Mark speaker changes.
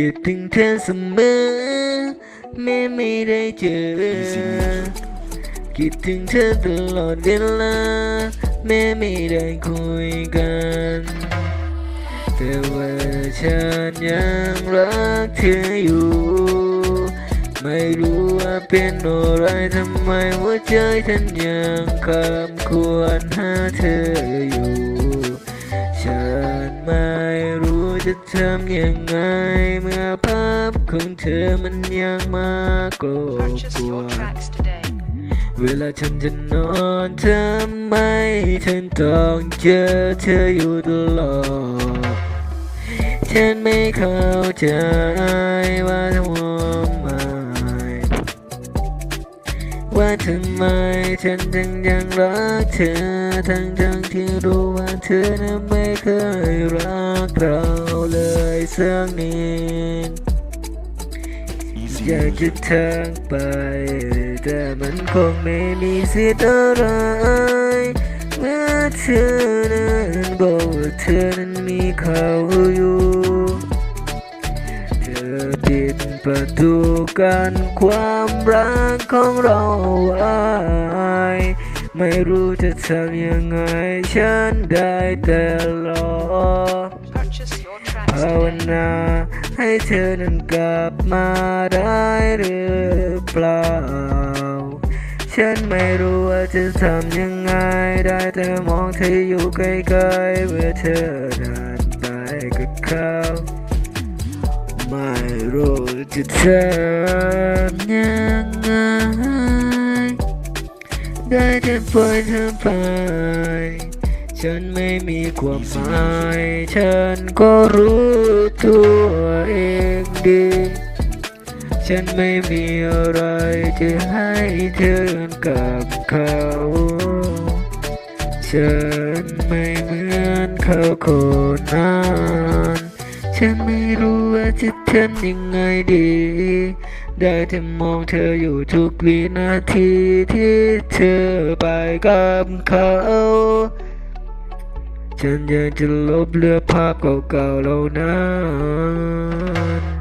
Speaker 1: คิดถึงเธอเสมอแม้ไม่ได้เจอ คิดถึงเธอตลอดเวลาแม้ไม่ได้คุยกัน แต่ว่าฉันยังรักเธออยู่ ไม่รู้ว่าเป็นอะไรทำไมหัวใจฉันยังคำควรหาเธออยู่ จะทำยังไงเมื่อภาพของเธอมันยังมากรบ
Speaker 2: Purchase
Speaker 1: กว
Speaker 2: your
Speaker 1: น
Speaker 2: tracks today.
Speaker 1: เวลาฉันจะนอนทำไมฉันต้องเจอเธออยู่ตลอด ฉันไม่เข้าใจว่า ทำไมฉันจึงยังรักเธอทั้งทั้งๆที่รู้ว่าเธอนั้นไม่เคยรักเราเลยสักนิดอยากจะทางไป แต่มันคงไม่มีสิทธิ์อะไรเมื่อเธอนั้นบอกว่าเธอนั้นมีเขาอยู่เธอ ปิดประตูกันความรักของเราไว้ไม่รู้จะทำยังไง ฉันได้แต่รอ
Speaker 2: Purchase your tracks
Speaker 1: ภาว
Speaker 2: today.
Speaker 1: นาให้เธอนั้นกลับมาได้หรือเปล่า ฉันไม่รู้ว่าจะทำยังไง ได้แต่มองเธออยู่ไกลๆเมื่อเธอเดินไปกับเขา ไม่รู้จะทำยังไงได้แต่ปล่อยเธอไปฉันไม่มีความหมายฉันก็รู้ตัวเองดี ฉันไม่มีอะไรจะให้เธอกับเขาฉันไม่เหมือนเขาคนนั้น ฉันไม่รู้ว่าจะทำยังไงดี ได้แต่มองเธออยู่ทุกวินาทีที่เธอไปกับเขา ฉันอยากจะลบเลือภาพเก่าๆเหล่านั้น